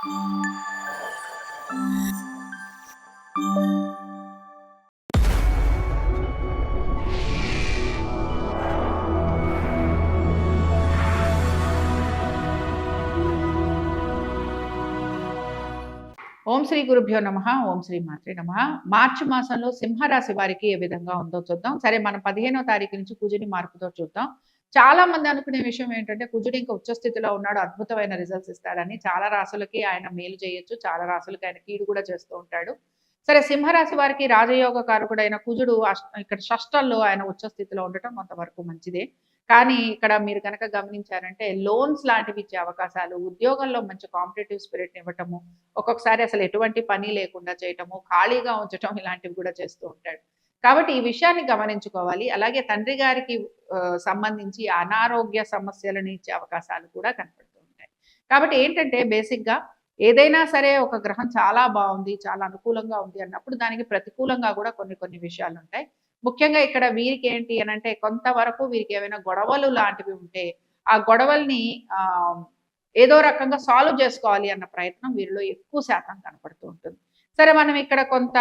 ఓం శ్రీ గురుభ్యో నమ ఓం శ్రీ మాత్రే నమ. మార్చి మాసంలో సింహరాశి వారికి ఏ విధంగా ఉందో చూద్దాం. సరే మనం పదిహేనో తారీఖు నుంచి కుజుని మార్పుతో చూద్దాం. చాలా మంది అనుకునే విషయం ఏంటంటే కుజుడు ఇంకా ఉచ్చ స్థితిలో ఉన్నాడు అద్భుతమైన రిజల్ట్స్ ఇస్తాడని చాలా రాసులకి ఆయన మేలు చేయొచ్చు చాలా రాసులకి ఆయన కీడు కూడా చేస్తూ ఉంటాడు. సరే సింహరాశి వారికి రాజయోగ కారకుడైన కుజుడు ఇక్కడ షష్టంలో ఆయన ఉచ్చ స్థితిలో ఉండటం కొంతవరకు మంచిదే. కానీ ఇక్కడ మీరు కనుక గమనించారంటే లోన్స్ లాంటివి ఇచ్చే అవకాశాలు ఉద్యోగంలో మంచి కాంపిటేటివ్ స్పిరిట్ ఇవ్వటము ఒక్కొక్కసారి అసలు ఎటువంటి పని లేకుండా చేయటము ఖాళీగా ఉంచటం ఇలాంటివి కూడా చేస్తూ ఉంటాడు. కాబట్టి ఈ విషయాన్ని గమనించుకోవాలి. అలాగే తండ్రి గారికి సంబంధించి అనారోగ్య సమస్యలను ఇచ్చే అవకాశాలు కూడా కనపడుతూ ఉంటాయి. కాబట్టి ఏంటంటే బేసిక్గా ఏదైనా సరే ఒక గ్రహం చాలా బాగుంది చాలా అనుకూలంగా ఉంది అన్నప్పుడు దానికి ప్రతికూలంగా కూడా కొన్ని కొన్ని విషయాలు ఉంటాయి. ముఖ్యంగా ఇక్కడ వీరికి ఏంటి అని అంటే కొంతవరకు వీరికి ఏమైనా గొడవలు లాంటివి ఉంటే ఆ గొడవల్ని ఏదో రకంగా సాల్వ్ చేసుకోవాలి అన్న ప్రయత్నం వీరిలో ఎక్కువ శాతం కనపడుతూ ఉంటుంది. సరే మనం ఇక్కడ కొంత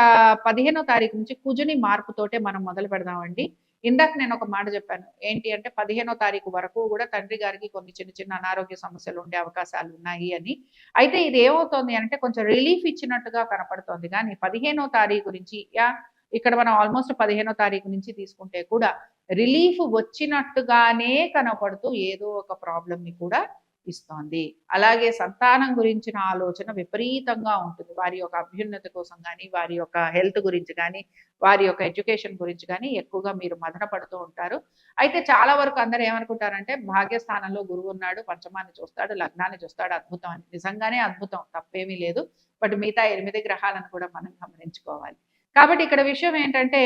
పదిహేనో తారీఖు నుంచి కుజుని మార్పుతోటే మనం మొదలు పెడదామండి. ఇందాక నేను ఒక మాట చెప్పాను. ఏంటి అంటే పదిహేనో తారీఖు వరకు కూడా తండ్రి గారికి కొన్ని చిన్న చిన్న అనారోగ్య సమస్యలు ఉండే అవకాశాలు ఉన్నాయి అని. అయితే ఇది ఏమవుతోంది అంటే కొంచెం రిలీఫ్ ఇచ్చినట్టుగా కనపడుతోంది. కానీ పదిహేనో తారీఖు నుంచి యా ఇక్కడ మనం ఆల్మోస్ట్ పదిహేనో తారీఖు నుంచి తీసుకుంటే కూడా రిలీఫ్ వచ్చినట్టుగానే కనపడుతూ ఏదో ఒక ప్రాబ్లమ్ని కూడా ఇస్తోంది అలాగే సంతానం గురించిన ఆలోచన విపరీతంగా ఉంటుంది. వారి యొక్క అభ్యున్నతి కోసం కానీ వారి యొక్క హెల్త్ గురించి కానీ వారి యొక్క ఎడ్యుకేషన్ గురించి కానీ ఎక్కువగా మీరు మదన పడుతూ ఉంటారు. అయితే చాలా వరకు అందరూ ఏమనుకుంటారంటే భాగ్యస్థానంలో గురువు ఉన్నాడు పంచమాన్ని చూస్తాడు లగ్నాన్ని చూస్తాడు అద్భుతం అని. నిజంగానే అద్భుతం తప్పేమీ లేదు. బట్ మిగతా ఎనిమిది గ్రహాలను కూడా మనం గమనించుకోవాలి. కాబట్టి ఇక్కడ విషయం ఏంటంటే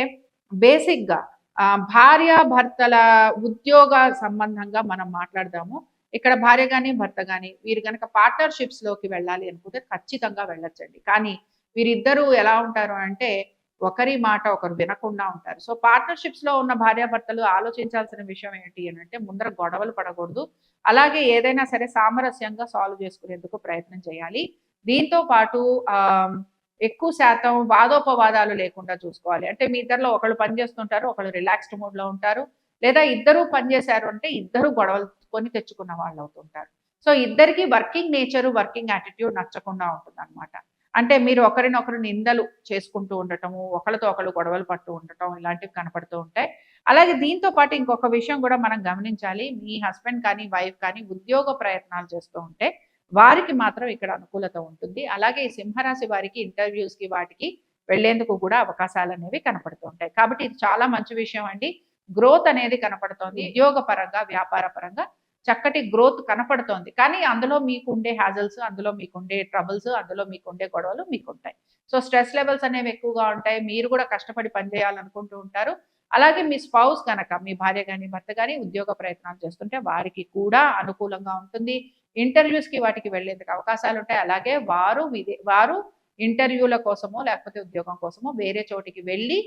బేసిక్గా ఆ, భార్య భర్తల ఉద్యోగ సంబంధంగా మనం మాట్లాడదాము. ఇక్కడ భార్య కానీ భర్త కానీ వీరు కనుక పార్ట్నర్షిప్స్లోకి వెళ్ళాలి అనుకుంటే ఖచ్చితంగా వెళ్ళొచ్చండి. కానీ వీరిద్దరూ ఎలా ఉంటారు అంటే ఒకరి మాట ఒకరు వినకుండా ఉంటారు. సో పార్ట్నర్షిప్స్లో ఉన్న భార్యాభర్తలు ఆలోచించాల్సిన విషయం ఏంటి అని అంటే ముందర గొడవలు పడకూడదు. అలాగే ఏదైనా సరే సామరస్యంగా సాల్వ్ చేసుకునేందుకు ప్రయత్నం చేయాలి. దీంతో పాటు ఆ ఎక్కువ శాతం వాదోపవాదాలు లేకుండా చూసుకోవాలి. అంటే మీ ఇద్దరిలో ఒకళ్ళు పని చేస్తుంటారు ఒకళ్ళు రిలాక్స్డ్ మూడ్లో ఉంటారు. లేదా ఇద్దరు పనిచేశారు అంటే ఇద్దరు గొడవలు కొని తెచ్చుకున్న వాళ్ళు అవుతుంటారు. సో ఇద్దరికి వర్కింగ్ నేచర్ వర్కింగ్ యాటిట్యూడ్ నచ్చకుండా ఉంటుంది అనమాట అంటే మీరు ఒకరినొకరు నిందలు చేసుకుంటూ ఉండటము ఒకరితో ఒకరు గొడవలు పడుతూ ఉండటం ఇలాంటివి కనపడుతూ ఉంటాయి. అలాగే దీంతో పాటు ఇంకొక విషయం కూడా మనం గమనించాలి. మీ హస్బెండ్ కానీ వైఫ్ కానీ ఉద్యోగ ప్రయత్నాలు చేస్తూ ఉంటే వారికి మాత్రం ఇక్కడ అనుకూలత ఉంటుంది. అలాగే ఈ సింహరాశి వారికి ఇంటర్వ్యూస్కి వాటికి వెళ్ళేందుకు కూడా అవకాశాలు అనేవి కనపడుతూ ఉంటాయి. కాబట్టి ఇది చాలా మంచి విషయం అండి. గ్రోత్ అనేది కనపడుతోంది. ఉద్యోగ పరంగా వ్యాపార పరంగా చక్కటి గ్రోత్ కనపడుతోంది. కానీ అందులో మీకు ఉండే హ్యాజల్స్ అందులో మీకు ఉండే ట్రబుల్స్ అందులో మీకు ఉండే గొడవలు మీకు ఉంటాయి సో స్ట్రెస్ లెవెల్స్ అనేవి ఎక్కువగా ఉంటాయి. మీరు కూడా కష్టపడి పనిచేయాలనుకుంటూ ఉంటారు. అలాగే మీ స్పౌస్ కనుక మీ భార్య కానీ భర్త కానీ ఉద్యోగ ప్రయత్నాలు చేస్తుంటే వారికి కూడా అనుకూలంగా ఉంటుంది. ఇంటర్వ్యూస్కి వాటికి వెళ్ళేందుకు అవకాశాలు ఉంటాయి. అలాగే వారు వారు ఇంటర్వ్యూల కోసమో లేకపోతే ఉద్యోగం కోసమో వేరే చోటికి వెళ్ళి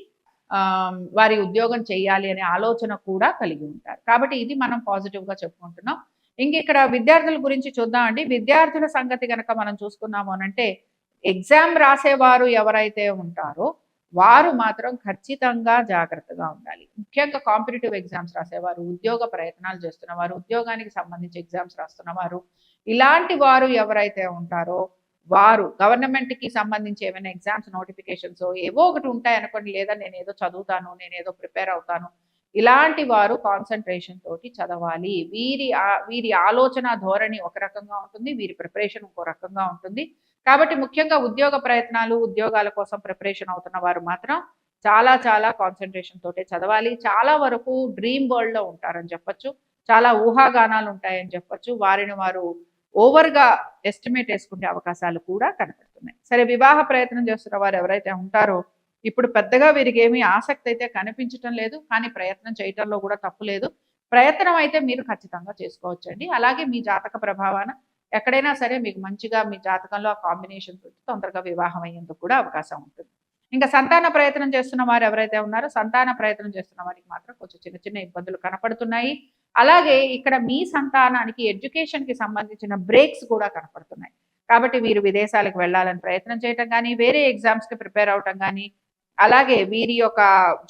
వారి ఉద్యోగం చేయాలి అనే ఆలోచన కూడా కలిగి ఉంటారు. కాబట్టి ఇది మనం పాజిటివ్గా చెప్పుకుంటున్నాం. ఇంక ఇక్కడ విద్యార్థుల గురించి చూద్దామండి విద్యార్థుల సంగతి కనుక మనం చూసుకున్నాము అనంటే ఎగ్జామ్ రాసేవారు ఎవరైతే ఉంటారో వారు మాత్రం ఖచ్చితంగా జాగ్రత్తగా ఉండాలి. ముఖ్యంగా కాంపిటేటివ్ ఎగ్జామ్స్ రాసేవారు ఉద్యోగ ప్రయత్నాలు చేస్తున్నవారు ఉద్యోగానికి సంబంధించి ఎగ్జామ్స్ రాస్తున్నవారు ఇలాంటి వారు ఎవరైతే ఉంటారో వారు గవర్నమెంట్కి సంబంధించి ఏమైనా ఎగ్జామ్స్ నోటిఫికేషన్స్ ఏవో ఒకటి ఉంటాయి అనుకోండి. లేదా నేను ఏదో చదువుతాను నేను ఏదో ప్రిపేర్ అవుతాను. ఇలాంటి వారు కాన్సన్ట్రేషన్ తోటి చదవాలి. వీరి ఆ- వీరి ఆలోచన ధోరణి ఒక రకంగా ఉంటుంది. వీరి ప్రిపరేషన్ ఇంకో రకంగా ఉంటుంది. కాబట్టి ముఖ్యంగా ఉద్యోగ ప్రయత్నాలు ఉద్యోగాల కోసం ప్రిపరేషన్ అవుతున్న వారు మాత్రం చాలా చాలా కాన్సన్ట్రేషన్ తోటే చదవాలి. చాలా వరకు డ్రీమ్ వరల్డ్లో ఉంటారని చెప్పచ్చు. చాలా ఊహాగానాలు ఉంటాయని చెప్పొచ్చు. వారిని వారు ఓవర్గా ఎస్టిమేట్ వేసుకునే అవకాశాలు కూడా కనపడుతున్నాయి. సరే వివాహ ప్రయత్నం చేస్తున్న వారు ఎవరైతే ఉంటారో ఇప్పుడు పెద్దగా వీరికి ఏమీ ఆసక్తి అయితే కనిపించటం లేదు కానీ ప్రయత్నం చేయటంలో కూడా తప్పు లేదు. ప్రయత్నం అయితే మీరు ఖచ్చితంగా చేసుకోవచ్చండి. అలాగే మీ జాతక ప్రభావాన ఎక్కడైనా సరే మీకు మంచిగా మీ జాతకంలో ఆ కాంబినేషన్ తొందరగా వివాహం అయ్యేందుకు కూడా అవకాశం ఉంటుంది. ఇంకా సంతాన ప్రయత్నం చేస్తున్న వారు ఎవరైతే ఉన్నారో సంతాన ప్రయత్నం చేస్తున్న వారికి మాత్రం కొంచెం చిన్న చిన్న ఇబ్బందులు కనపడుతున్నాయి. అలాగే ఇక్కడ మీ సంతానానికి ఎడ్యుకేషన్కి సంబంధించిన బ్రేక్స్ కూడా కనపడుతున్నాయి. కాబట్టి వీరు విదేశాలకు వెళ్ళాలని ప్రయత్నం చేయటం కానీ వేరే ఎగ్జామ్స్కి ప్రిపేర్ అవటం కానీ అలాగే వీరి యొక్క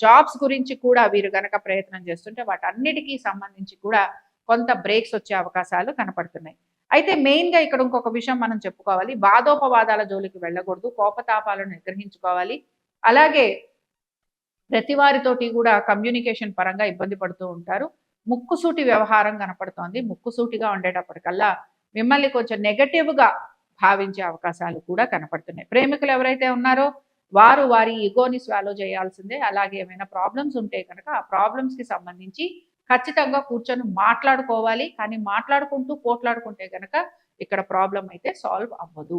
జాబ్స్ గురించి కూడా వీరు గనక ప్రయత్నం చేస్తుంటే వాటన్నిటికీ సంబంధించి కూడా కొంత బ్రేక్స్ వచ్చే అవకాశాలు కనపడుతున్నాయి. అయితే మెయిన్గా ఇక్కడ ఇంకొక విషయం మనం చెప్పుకోవాలి. వాదోపవాదాల జోలికి వెళ్ళకూడదు కోపతాపాలను నిగ్రహించుకోవాలి. అలాగే ప్రతి వారితోటి కూడా కమ్యూనికేషన్ పరంగా ఇబ్బంది పడుతూ ఉంటారు. ముక్కుసూటి వ్యవహారం కనపడుతోంది. ముక్కుసూటిగా ఉండేటప్పటికల్లా మిమ్మల్ని కొంచెం నెగటివ్గా భావించే అవకాశాలు కూడా కనపడుతున్నాయి. ప్రేమికులు ఎవరైతే ఉన్నారో వారు వారి ఈగోని స్వాలో చేయాల్సిందే. అలాగే ఏమైనా ప్రాబ్లమ్స్ ఉంటే కనుక ఆ ప్రాబ్లమ్స్కి సంబంధించి ఖచ్చితంగా కూర్చొని మాట్లాడుకోవాలి. కానీ మాట్లాడుకుంటూ పోట్లాడుకుంటే కనుక ఇక్కడ ప్రాబ్లం అయితే సాల్వ్ అవ్వదు.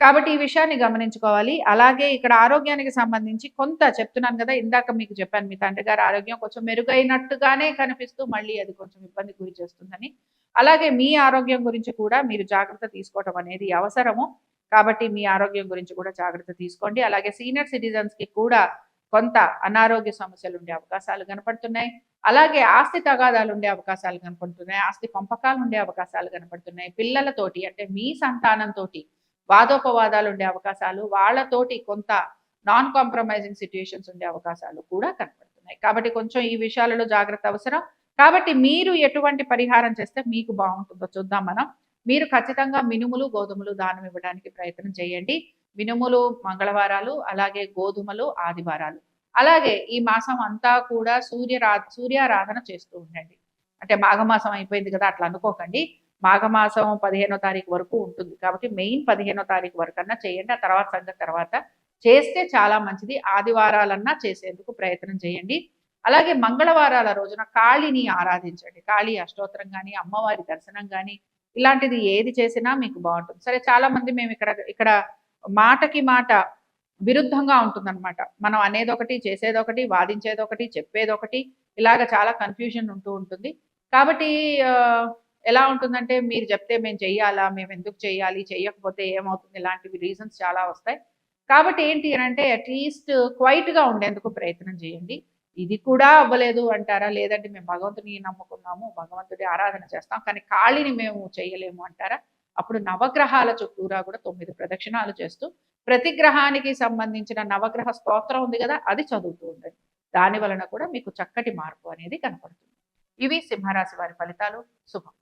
కాబట్టి ఈ విషయాన్ని గమనించుకోవాలి. అలాగే ఇక్కడ ఆరోగ్యానికి సంబంధించి కొంత చెప్తున్నాను కదా ఇందాక మీకు చెప్పాను మీ తండ్రి గారి ఆరోగ్యం కొంచెం మెరుగైనట్టుగానే కనిపిస్తూ మళ్ళీ అది కొంచెం ఇబ్బంది గురి చేస్తుందని. అలాగే మీ ఆరోగ్యం గురించి కూడా మీరు జాగ్రత్త తీసుకోవటం అనేది అవసరము. కాబట్టి మీ ఆరోగ్యం గురించి కూడా జాగ్రత్త తీసుకోండి. అలాగే సీనియర్ సిటిజన్స్కి కూడా కొంత అనారోగ్య సమస్యలు ఉండే అవకాశాలు కనపడుతున్నాయి. అలాగే ఆస్తి తగాదాలు ఉండే అవకాశాలు కనపడుతున్నాయి. ఆస్తి పంపకాలు ఉండే అవకాశాలు కనపడుతున్నాయి. పిల్లలతోటి అంటే మీ సంతానంతో వాదోపవాదాలు ఉండే అవకాశాలు వాళ్ళతోటి కొంత నాన్ కాంప్రమైజింగ్ సిచ్యుయేషన్స్ ఉండే అవకాశాలు కూడా కనపడుతున్నాయి. కాబట్టి కొంచెం ఈ విషయాలలో జాగ్రత్త అవసరం. కాబట్టి మీరు ఎటువంటి పరిహారం చేస్తే మీకు బాగుంటుందో చూద్దాం మనం. మీరు ఖచ్చితంగా మినుములు గోధుమలు దానం ఇవ్వడానికి ప్రయత్నం చేయండి. మినుములు మంగళవారాలు అలాగే గోధుమలు ఆదివారాలు. అలాగే ఈ మాసం అంతా కూడా సూర్యరా సూర్యారాధన చేస్తూ ఉండండి. అంటే మాఘమాసం అయిపోయింది కదా అట్లా అనుకోకండి. మాఘమాసం పదిహేనో తారీఖు వరకు ఉంటుంది. కాబట్టి మెయిన్ పదిహేనో తారీఖు వరకు అన్నా చేయండి. ఆ తర్వాత సంగతి తర్వాత చేస్తే చాలా మంచిది. ఆదివారాలన్నా చేసేందుకు ప్రయత్నం చేయండి. అలాగే మంగళవారాల రోజున కాళిని ఆరాధించండి. కాళీ అష్టోత్తరం కానీ అమ్మవారి దర్శనం కానీ ఇలాంటిది ఏది చేసినా మీకు బాగుంటుంది. సరే చాలా మంది మేము ఇక్కడ ఇక్కడ మాటకి మాట విరుద్ధంగా ఉంటుందన్నమాట. మనం అనేది ఒకటి చేసేది ఒకటి వాదించేది ఒకటి చెప్పేది ఒకటి ఇలాగ చాలా కన్ఫ్యూజన్ ఉంటూ ఉంటుంది. కాబట్టి ఎలా ఉంటుందంటే మీరు చెప్తే మేము చెయ్యాలా మేము ఎందుకు చేయాలి చేయకపోతే ఏమవుతుంది? ఇలాంటివి రీజన్స్ చాలా వస్తాయి. కాబట్టి ఏంటి అని అంటే అట్లీస్ట్ క్వైట్గా ఉండేందుకు ప్రయత్నం చేయండి. ఇది కూడా అవ్వలేదు అంటారా? లేదంటే మేము భగవంతుని నమ్ముకున్నాము భగవంతుడి ఆరాధన చేస్తాం కానీ ఖాళీని మేము చేయలేము అంటారా? అప్పుడు నవగ్రహాల చుట్టూరా కూడా తొమ్మిది ప్రదక్షిణాలు చేస్తూ ప్రతి గ్రహానికి సంబంధించిన నవగ్రహ స్తోత్రం ఉంది కదా అది చదువుతూ ఉండండి. దాని వలన కూడా మీకు చక్కటి మార్పు అనేది కనపడుతుంది. ఇవి సింహరాశి వారి ఫలితాలు. శుభం.